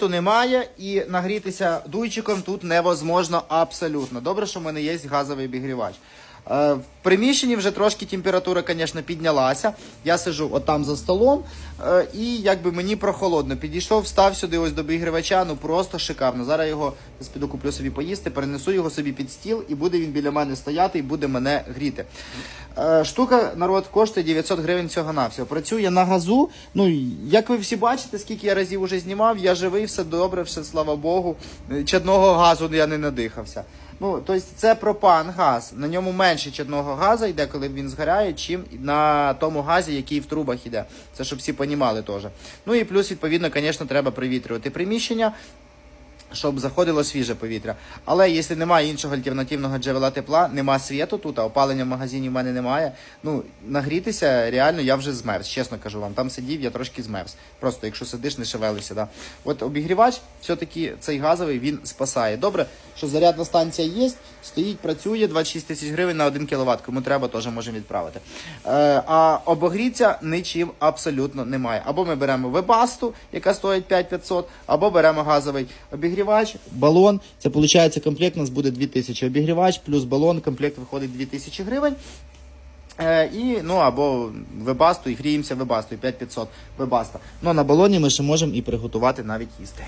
Немає і нагрітися дуйчиком тут невозможно абсолютно. Добре, що в мене є газовий обігрівач. Е, В приміщенні вже трошки температура, звісно, піднялася. Я сижу отам за столом, е, і якби мені прохолодно. Підійшов, став сюди ось до обігрівача, ну просто шикарно. Зараз його я піду куплю собі поїсти, перенесу його собі під стіл, і буде він біля мене стояти і буде мене гріти. Е, Штука народ коштує 900 гривень цього на всього. Працює на газу. Ну як ви всі бачите, скільки я разів уже знімав, я живий, все добре, все слава Богу. Чадного газу я не надихався. Ну, тобто це пропан газ. На ньому менше чадного газу йде, коли він згоряє, чим на тому газі, який в трубах йде. Це щоб всі понімали теж. Ну і плюс, відповідно, звісно, треба привітрювати приміщення. Щоб заходило свіже повітря. Але якщо немає іншого альтернативного джерела тепла, нема світу тут, а опалення в магазині в мене немає. Ну, нагрітися реально я вже змерз, чесно кажу вам. Там сидів, я трошки змерз. Просто якщо сидиш, не шевелися. Да. От обігрівач, все-таки цей газовий він спасає. Добре, що зарядна станція є, стоїть, працює 26 тисяч гривень на 1 кВт. Кому треба, теж можемо відправити. Е, а обогріться нічим абсолютно немає. Або ми беремо вебасту, яка стоїть 5500, або беремо газовий обігрівач, балон. Це виходить, комплект у нас буде 2000. Обігрівач плюс балон, комплект виходить 2000 гривень. Е, і, ну, або вебасту, і гріємося вебастою, 5500 вебаста. Ну, на балоні ми ще можемо і приготувати навіть їсти.